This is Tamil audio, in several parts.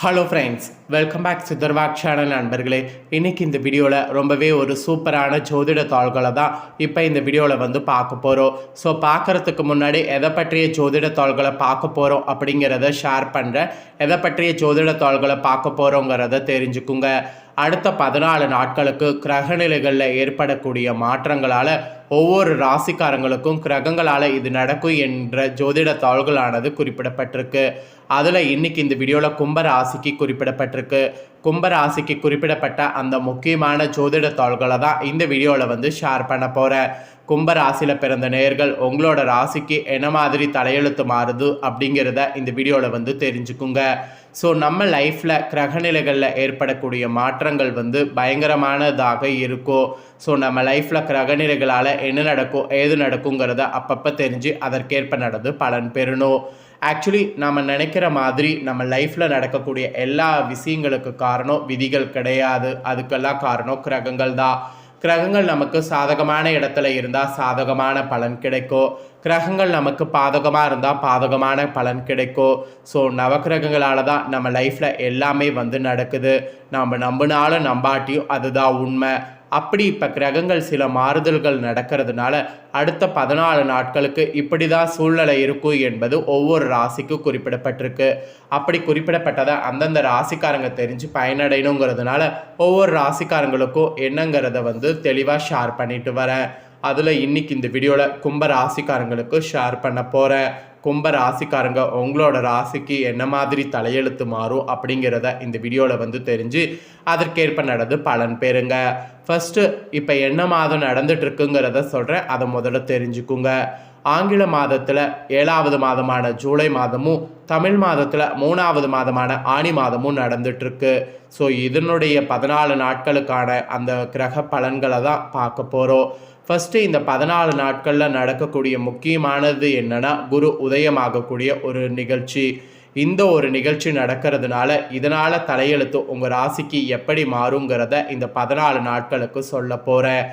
Hello friends welcome back சித்தர்வாக் channel நண்பர்களே. இன்றைக்கி இந்த வீடியோவில் ரொம்பவே ஒரு சூப்பரான ஜோதிட தாள்களை தான் இப்போ இந்த வீடியோவில் வந்து பார்க்க போகிறோம் ஸோ பார்க்குறதுக்கு முன்னாடி எதை பற்றிய ஜோதிட தாள்களை பார்க்க போகிறோம் அப்படிங்கிறத ஷேர் பண்ணுறேன் எதை பற்றிய ஜோதிட தாள்களை பார்க்க போகிறோங்கிறத தெரிஞ்சுக்குங்க. அடுத்த பதினாலு நாட்களுக்கு கிரகநிலைகளில் ஏற்படக்கூடிய மாற்றங்களால் ஒவ்வொரு ராசிக்காரங்களுக்கும் கிரகங்களால் இது நடக்கும் என்ற ஜோதிட தாள்களானது குறிப்பிடப்பட்டிருக்கு. அதில் இன்னைக்கு இந்த வீடியோவில் கும்ப ராசிக்கு குறிப்பிடப்பட்டிருக்கு. கும்பராசிக்கு குறிப்பிடப்பட்ட அந்த முக்கியமான ஜோதிட தாள்களை தான் இந்த வீடியோவில் வந்து ஷேர் பண்ண போகிறேன் கும்ப ராசியில் பிறந்த நேர்கள் உங்களோட ராசிக்கு என்ன மாதிரி தலையெழுத்து மாறுது அப்படிங்கிறத இந்த வீடியோவில் வந்து தெரிஞ்சுக்குங்க. ஸோ நம்ம லைஃப்பில் கிரகநிலைகளில் ஏற்படக்கூடிய மாற்றங்கள் வந்து பயங்கரமானதாக இருக்கும். ஸோ நம்ம லைஃப்பில் கிரகநிலைகளால் என்ன நடக்கும் ஏது நடக்குங்கிறத அப்பப்போ தெரிஞ்சு அதற்கேற்ப நடந்து பலன் பெறணும். ஆக்சுவலி நம்ம நினைக்கிற மாதிரி நம்ம லைஃப்பில் நடக்கக்கூடிய எல்லா விஷயங்களுக்கு காரணம் விதிகள் கிடையாது. அதுக்கெல்லாம் காரணம் கிரகங்கள் தான். கிரகங்கள் நமக்கு சாதகமான இடத்துல இருந்தால் சாதகமான பலன் கிடைக்கும். கிரகங்கள் நமக்கு பாதகமாக இருந்தால் பாதகமான பலன் கிடைக்கும். ஸோ நவக்கிரகங்களால் தான் நம்ம லைஃப்பில் எல்லாமே வந்து நடக்குது. நம்ம நம்பினாலும் நம்பாட்டியும் அதுதான் உண்மை. அப்படி இப்போ கிரகங்கள் சில மாறுதல்கள் நடக்கிறதுனால அடுத்த பதினாலு நாட்களுக்கு இப்படி தான் சூழ்நிலை இருக்கும் என்பது ஒவ்வொரு ராசிக்கும் குறிப்பிடப்பட்டிருக்கு. அப்படி குறிப்பிடப்பட்டதை அந்தந்த ராசிக்காரங்க தெரிஞ்சு பயனடையணுங்கிறதுனால ஒவ்வொரு ராசிக்காரங்களுக்கும் என்னங்கிறத வந்து தெளிவாக ஷேர் பண்ணிட்டு வரேன். அதில் இன்றைக்கி இந்த வீடியோவில் கும்ப ராசிக்காரங்களுக்கு ஷேர் பண்ண போகிறேன் கும்ப ராசிக்காரங்க உங்களோட ராசிக்கு என்ன மாதிரி தலையெழுத்து மாறும் அப்படிங்கிறத இந்த வீடியோவில் வந்து தெரிஞ்சு அதற்கேற்ப நடந்து பலன் பெறுங்க. ஃபஸ்ட்டு இப்போ என்ன மாதம் நடந்துட்டு இருக்குங்கிறத சொல்கிறேன் அதை முதல்ல தெரிஞ்சுக்குங்க. ஆங்கில மாதத்தில் ஏழாவது மாதமான ஜூலை மாதமும் தமிழ் மாதத்தில் மூணாவது மாதமான ஆணி மாதமும் நடந்துட்டுருக்கு. ஸோ இதனுடைய பதினாலு நாட்களுக்கான அந்த கிரக பலன்களை தான் பார்க்க போகிறோம் ஃபஸ்ட்டு இந்த பதினாலு நாட்களில் நடக்கக்கூடிய முக்கியமானது என்னென்னா குரு உதயமாகக்கூடிய ஒரு நிகழ்ச்சி. இந்த ஒரு நிகழ்ச்சி நடக்கிறதுனால இதனால் தலையெழுத்து உங்கள் ராசிக்கு எப்படி மாறுங்கிறத இந்த பதினாலு நாட்களுக்கு சொல்ல போகிறேன்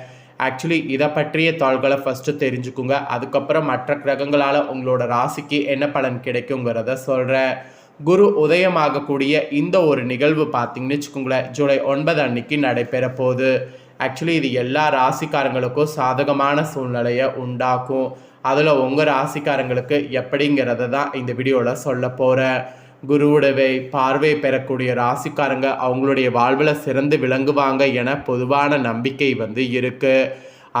ஆக்சுவலி இதை பற்றிய தாள்களை ஃபஸ்ட்டு தெரிஞ்சுக்குங்க. அதுக்கப்புறம் மற்ற கிரகங்களால் உங்களோட ராசிக்கு என்ன பலன் கிடைக்குங்கிறத சொல்கிறேன் குரு உதயமாகக்கூடிய இந்த ஒரு நிகழ்வு பார்த்தீங்கன்னு வச்சுக்கோங்களேன் ஜூலை ஒன்பது அன்னைக்கு நடைபெற போகுது ஆக்சுவலி இது எல்லா ராசிக்காரங்களுக்கும் சாதகமான சூழ்நிலையை உண்டாக்கும். அதில் உங்கள் ராசிக்காரங்களுக்கு எப்படிங்கிறத தான் இந்த வீடியோவில் சொல்ல போகிறேன் குருவுடவை பார்வை பெறக்கூடிய ராசிக்காரங்க அவங்களுடைய வாழ்வில் சிறந்து விளங்குவாங்க என பொதுவான நம்பிக்கை வந்து இருக்குது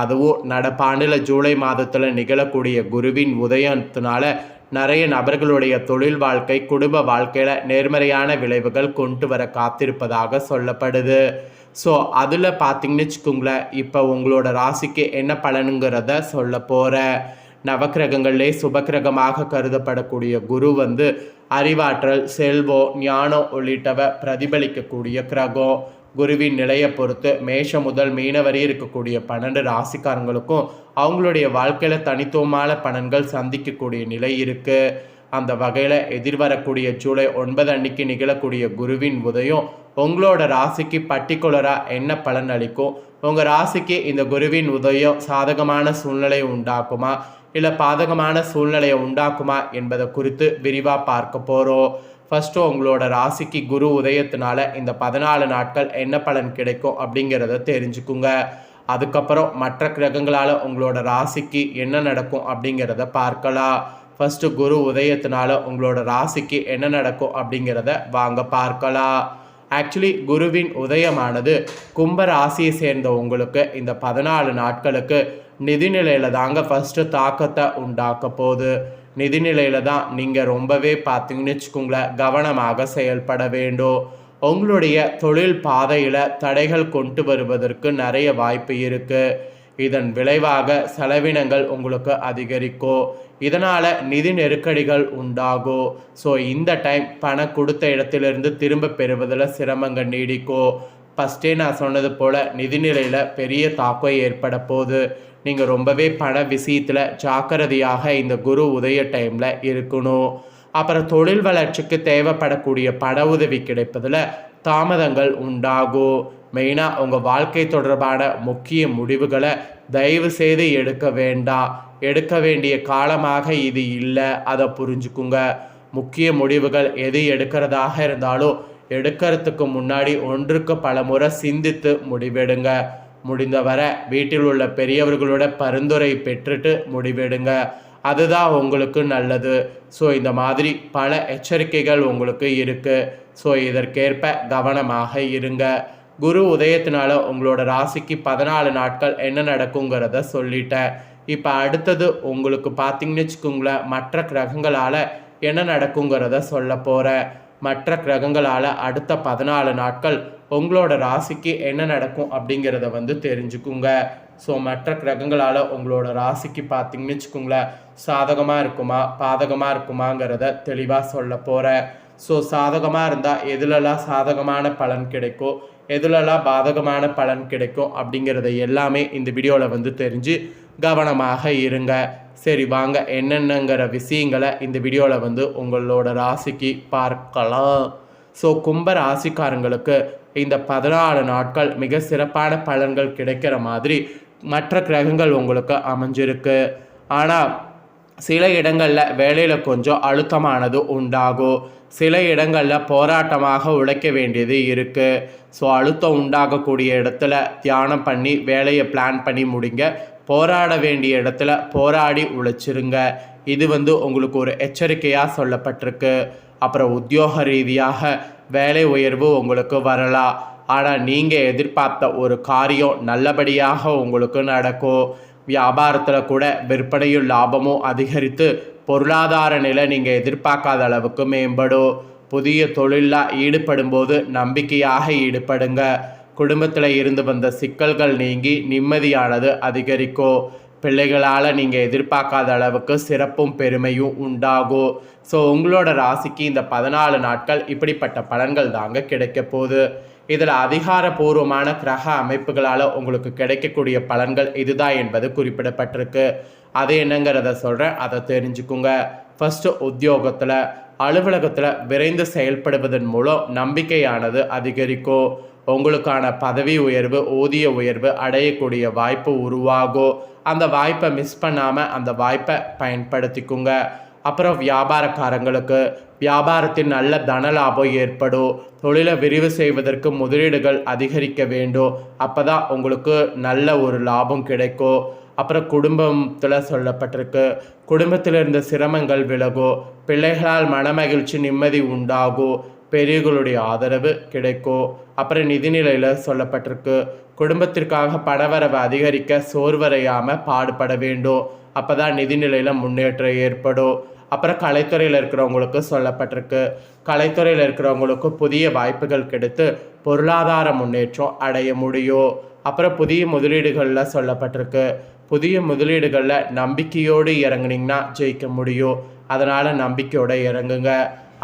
அதுவும் நடப்பாண்டில் ஜூலை மாதத்தில் நிகழக்கூடிய குருவின் உதயத்தினால நிறைய நபர்களுடைய தொழில் வாழ்க்கை குடும்ப வாழ்க்கையில் நேர்மறையான விளைவுகள் கொண்டு வர காத்திருப்பதாக சொல்லப்படுது. ஸோ அதில் பார்த்தீங்கன்னு வச்சுக்கோங்களேன் இப்போ உங்களோட ராசிக்கு என்ன பலனுங்கிறத சொல்ல போகிற நவக்கிரகங்களே சுபக்கிரகமாக கருதப்படக்கூடிய குரு வந்து அறிவாற்றல் செல்வம் ஞானம் உள்ளிட்டவை பிரதிபலிக்கக்கூடிய கிரகம். குருவின் நிலையை பொறுத்து மேஷம் முதல் மீனவரை இருக்கக்கூடிய பன்னெண்டு ராசிக்காரங்களுக்கும் அவங்களுடைய வாழ்க்கையில் தனித்துவமான பலன்கள் சந்திக்கக்கூடிய நிலை இருக்குது அந்த வகையில் எதிர்வரக்கூடிய ஜூலை ஒன்பது அன்னைக்கு நிகழக்கூடிய குருவின் உதயம் உங்களோட ராசிக்கு பர்டிகுலராக என்ன பலன் அளிக்கும்? உங்கள் ராசிக்கு இந்த குருவின் உதயம் சாதகமான சூழ்நிலை உண்டாக்குமா? இல்லை பாதகமான சூழ்நிலையை உண்டாக்குமா என்பதை குறித்து விரிவாக பார்க்க போகிறோம் ஃபஸ்ட்டு உங்களோட ராசிக்கு குரு உதயத்தினால இந்த பதினாலு நாட்கள் என்ன பலன் கிடைக்கும் அப்படிங்கிறத தெரிஞ்சுக்குங்க. அதுக்கப்புறம் மற்ற கிரகங்களால் உங்களோட ராசிக்கு என்ன நடக்கும் அப்படிங்கிறத பார்க்கலாம். ஃபஸ்ட்டு குரு உதயத்தினால உங்களோட ராசிக்கு என்ன நடக்கும் அப்படிங்கிறத வாங்க பார்க்கலாம். ஆக்சுவலி குருவின் உதயமானது கும்ப ராசியை சேர்ந்த உங்களுக்கு இந்த பதினாலு நாட்களுக்கு நிதிநிலையில் தாங்க ஃபஸ்ட்டு தாக்கத்தை உண்டாக்க போகுது. நிதிநிலையில் தான் நீங்கள் ரொம்பவே பார்த்தீங்கன்னு வச்சுக்கோங்களேன் கவனமாக செயல்பட வேண்டும். உங்களுடைய தொழில் பாதையில் தடைகள் கொண்டு வருவதற்கு நிறைய வாய்ப்பு இருக்குது இதன் விளைவாக செலவினங்கள் உங்களுக்கு அதிகரிக்கும் இதனால் நிதி நெருக்கடிகள் உண்டாகும் ஸோ இந்த டைம் பணம் கொடுத்த இடத்திலிருந்து திரும்ப பெறுவதில் சிரமங்கள் நீடிக்கும் ஃபஸ்ட்டே நான் சொன்னது போல் நிதிநிலையில் பெரிய தாக்கம் ஏற்பட போகுது. நீங்கள் ரொம்பவே பண விஷயத்தில் ஜாக்கிரதையாக இந்த குரு உதய டைமில் இருக்கணும். அப்புறம் தொழில் வளர்ச்சிக்கு தேவைப்படக்கூடிய பண உதவி கிடைப்பதில் தாமதங்கள் உண்டாகும் மெயினாக உங்கள் வாழ்க்கை தொடர்பான முக்கிய முடிவுகளை தயவு செய்து எடுக்க வேண்டாம் எடுக்க வேண்டிய காலமாக இது இல்லை. அதை புரிஞ்சுக்குங்க. முக்கிய முடிவுகள் எது எடுக்கிறதாக இருந்தாலும் எடுக்கிறதுக்கு முன்னாடி ஒன்றுக்கு பல முறை சிந்தித்து முடிவெடுங்க. முடிந்தவரை வீட்டில் உள்ள பெரியவர்களோட பரிந்துரை பெற்றுட்டு முடிவெடுங்க. அதுதான் உங்களுக்கு நல்லது. ஸோ இந்த மாதிரி பல எச்சரிக்கைகள் உங்களுக்கு இருக்குது ஸோ இதற்கேற்ப கவனமாக இருங்க. குரு உதயத்தினால உங்களோட ராசிக்கு பதினாலு நாட்கள் என்ன நடக்குங்கிறத சொல்லிட்டேன் இப்போ அடுத்தது உங்களுக்கு பார்த்தீங்கன்னு வச்சுக்கோங்களேன் மற்ற கிரகங்களால் என்ன நடக்குங்கிறத சொல்ல போகிறேன் மற்ற கிரகங்களால் அடுத்த பதினாலு நாட்கள் உங்களோட ராசிக்கு என்ன நடக்கும் அப்படிங்கிறத வந்து தெரிஞ்சுக்குங்க. ஸோ மற்ற கிரகங்களால் உங்களோட ராசிக்கு பார்த்தீங்கன்னு வச்சுக்கோங்களேன் சாதகமாக இருக்குமா பாதகமாக இருக்குமாங்கிறத தெளிவாக சொல்ல போகிறேன் ஸோ சாதகமாக இருந்தால் எதுலலாம் சாதகமான பலன் கிடைக்கும் எதுலலாம் பாதகமான பலன் கிடைக்கும் அப்படிங்கிறத எல்லாமே இந்த வீடியோவில் வந்து தெரிஞ்சு கவனமாக இருங்க. சரி வாங்க. என்னென்னங்கிற விஷயங்களை இந்த வீடியோவில் வந்து உங்களோட ராசிக்கு பார்க்கலாம். ஸோ கும்ப ராசிக்காரங்களுக்கு இந்த பதினாலு நாட்கள் மிக சிறப்பான பலன்கள் கிடைக்கிற மாதிரி மற்ற கிரகங்கள் உங்களுக்கு அமைஞ்சிருக்கு. ஆனால் சில இடங்களில் வேலையில் கொஞ்சம் அழுத்தமானது உண்டாகும் சில இடங்களில் போராட்டமாக உழைக்க வேண்டியது இருக்குது ஸோ அழுத்தம் உண்டாகக்கூடிய இடத்துல தியானம் பண்ணி வேலையை பிளான் பண்ணி முடிங்க. போராட வேண்டிய இடத்துல போராடி உழைச்சிருங்க. இது வந்து உங்களுக்கு ஒரு எச்சரிக்கையாக சொல்லப்பட்டிருக்கு. அப்புறம் உத்தியோக ரீதியாக வேலை உயர்வு உங்களுக்கு வரலாம் ஆனால் நீங்கள் எதிர்பார்த்த ஒரு காரியம் நல்லபடியாக உங்களுக்கு நடக்கும் வியாபாரத்தில் கூட விற்பனையும் லாபமும் அதிகரித்து பொருளாதார நிலை நீங்கள் எதிர்பார்க்காத அளவுக்கு மேம்படும். புதிய தொழிலாக ஈடுபடும் போது நம்பிக்கையாக ஈடுபடுங்க. குடும்பத்தில் இருந்து வந்த சிக்கல்கள் நீங்கி நிம்மதியானது அதிகரிக்கும். பிள்ளைகளால் நீங்கள் எதிர்பார்க்காத அளவுக்கு சிறப்பும் பெருமையும் உண்டாகும். ஸோ உங்களோட ராசிக்கு இந்த பதினாலு நாட்கள் இப்படிப்பட்ட பலன்கள் தாங்க கிடைக்க போகுது. இதில் அதிகாரபூர்வமான கிரக அமைப்புகளால் உங்களுக்கு கிடைக்கக்கூடிய பலன்கள் இதுதான் என்பது குறிப்பிடப்பட்டிருக்கு. அது என்னங்கிறத சொல்கிறேன் அதை தெரிஞ்சுக்குங்க. ஃபஸ்ட்டு உத்தியோகத்தில் அலுவலகத்தில் விரைந்து செயல்படுவதன் மூலம் நம்பிக்கையானது அதிகரிக்கும். உங்களுக்கான பதவி உயர்வு ஊதிய உயர்வு அடையக்கூடிய வாய்ப்பு உருவாகும். அந்த வாய்ப்பை மிஸ் பண்ணாமல் அந்த வாய்ப்பை பயன்படுத்திக்குங்க. அப்புறம் வியாபாரக்காரங்களுக்கு வியாபாரத்தில் நல்ல தன லாபம் ஏற்படும். தொழிலை விரிவு செய்வதற்கு முதலீடுகள் அதிகரிக்க வேண்டும். அப்போ தான் உங்களுக்கு நல்ல ஒரு லாபம் கிடைக்கும். அப்புறம் குடும்பத்தில் சொல்லப்பட்டிருக்கு. குடும்பத்தில் இருந்த சிரமங்கள் விலகும் பிள்ளைகளால் மனமகிழ்ச்சி நிம்மதி உண்டாகும் பெரியவர்களுடைய ஆதரவு கிடைக்கும் அப்புறம் நிதிநிலையில் சொல்லப்பட்டிருக்கு. குடும்பத்திற்காக பணவரவை அதிகரிக்க சோர்வரையாமல் பாடுபட வேண்டும். அப்போ தான் நிதிநிலையில் முன்னேற்றம் ஏற்படும். அப்புறம் கலைத்துறையில் இருக்கிறவங்களுக்கு சொல்லப்பட்டிருக்கு. கலைத்துறையில் இருக்கிறவங்களுக்கு புதிய வாய்ப்புகள் கிடைத்து பொருளாதார முன்னேற்றம் அடைய முடியும். அப்புறம் புதிய முதலீடுகளில் சொல்லப்பட்டிருக்கு. புதிய முதலீடுகளில் நம்பிக்கையோடு இறங்குனீங்கன்னா ஜெயிக்க முடியும். அதனால் நம்பிக்கையோடு இறங்குங்க.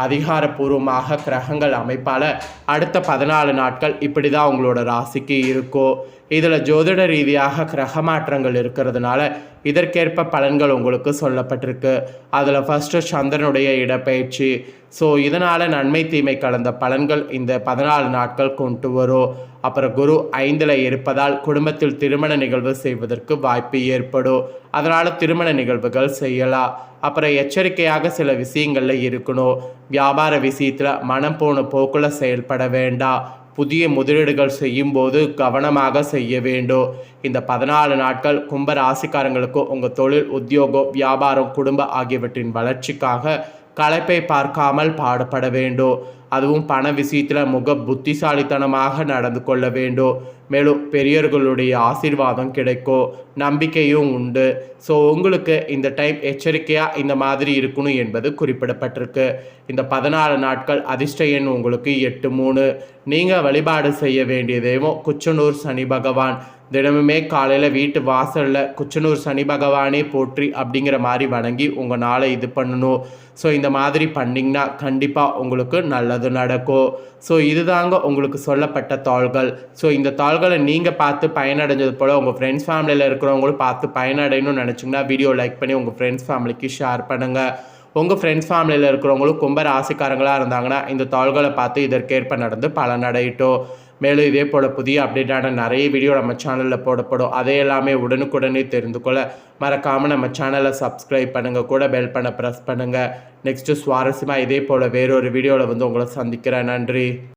அதிகாரப்பூர்வமாக கிரகங்கள் அமைப்பால் அடுத்த பதினாலு நாட்கள் இப்படி தான் உங்களோட ராசிக்கு இருக்கும் இதில் ஜோதிட ரீதியாக கிரக மாற்றங்கள் இருக்கிறதுனால இதற்கேற்ப பலன்கள் உங்களுக்கு சொல்லப்பட்டிருக்கு. அதில் ஃபஸ்ட்டு சந்திரனுடைய இடப்பெயர்ச்சி. ஸோ இதனால் நன்மை தீமை கலந்த பலன்கள் இந்த பதினாலு நாட்கள் கொண்டு வரும். அப்புறம் குரு ஐந்தில் இருப்பதால் குடும்பத்தில் திருமண நிகழ்வு செய்வதற்கு வாய்ப்பு ஏற்படும். அதனால் திருமண நிகழ்வுகள் செய்யலாம். அப்புறம் எச்சரிக்கையாக சில விஷயங்களில் இருக்கணும். வியாபார விஷயத்தில் மனம் போன போக்கில் செயல்பட வேண்டாம். புதிய முதலீடுகள் செய்யும்போது கவனமாக செய்ய வேண்டும். இந்த பதினாலு நாட்கள் கும்ப ராசிக்காரங்களுக்கு உங்கள் தொழில் உத்தியோகம் வியாபாரம் குடும்பம் ஆகியவற்றின் வளர்ச்சிக்காக களைப்பை பார்க்காமல் பாடுபட வேண்டும் அதுவும் பண விஷயத்தில் முக புத்திசாலித்தனமாக நடந்து கொள்ள வேண்டும் மேலும் பெரியவர்களுடைய ஆசீர்வாதம் கிடைக்கும் நம்பிக்கையும் உண்டு. ஸோ உங்களுக்கு இந்த டைம் எச்சரிக்கையாக இந்த மாதிரி இருக்கணும் என்பது குறிப்பிடப்பட்டிருக்கு. இந்த பதினாலு நாட்கள் அதிர்ஷ்ட எண் உங்களுக்கு எட்டு மூணு. நீங்கள் வழிபாடு செய்ய வேண்டிய தெய்வம் குச்சனூர் சனி பகவான். தினமுமே காலையில் வீட்டு வாசலில் குச்சனூர் சனி பகவானே போற்றி அப்படிங்கிற மாதிரி வணங்கி உங்கள் நாளை இது பண்ணணும். ஸோ இந்த மாதிரி பண்ணிங்கன்னா கண்டிப்பாக உங்களுக்கு நல்லது நடக்கும். ஸோ இதுதாங்க உங்களுக்கு சொல்லப்பட்ட தாள்கள். ஸோ இந்த தாள்களை நீங்கள் பார்த்து பயனடைஞ்சது போல் உங்கள் ஃப்ரெண்ட்ஸ் ஃபேமிலியில் இருக்கிறவங்களும் பார்த்து பயனடையணும்னு நினச்சிங்கன்னா வீடியோ லைக் பண்ணி உங்கள் ஃப்ரெண்ட்ஸ் ஃபேமிலிக்கு ஷேர் பண்ணுங்கள் உங்கள் ஃப்ரெண்ட்ஸ் ஃபேமிலியில் இருக்கிறவங்களும் கும்ப ராசிக்காரங்களாக இருந்தாங்கன்னா இந்த தாள்களை பார்த்து இதற்கேற்ப நடந்து பலனடையிட்டோம். மேலும் இதே போல் புதிய அப்டேட்டான நிறைய வீடியோ நம்ம சேனலில் போடப்படும். அதை எல்லாமே உடனுக்குடனே தெரிந்து கொள்ள மறக்காமல் நம்ம சேனலை சப்ஸ்கிரைப் பண்ணுங்கள் கூட பெல் பண்ண ப்ரெஸ் பண்ணுங்கள் நெக்ஸ்ட்டு சுவாரஸ்யமாக இதே போல் வேறொரு வீடியோவில் வந்து உங்களை சந்திக்கிறேன். நன்றி.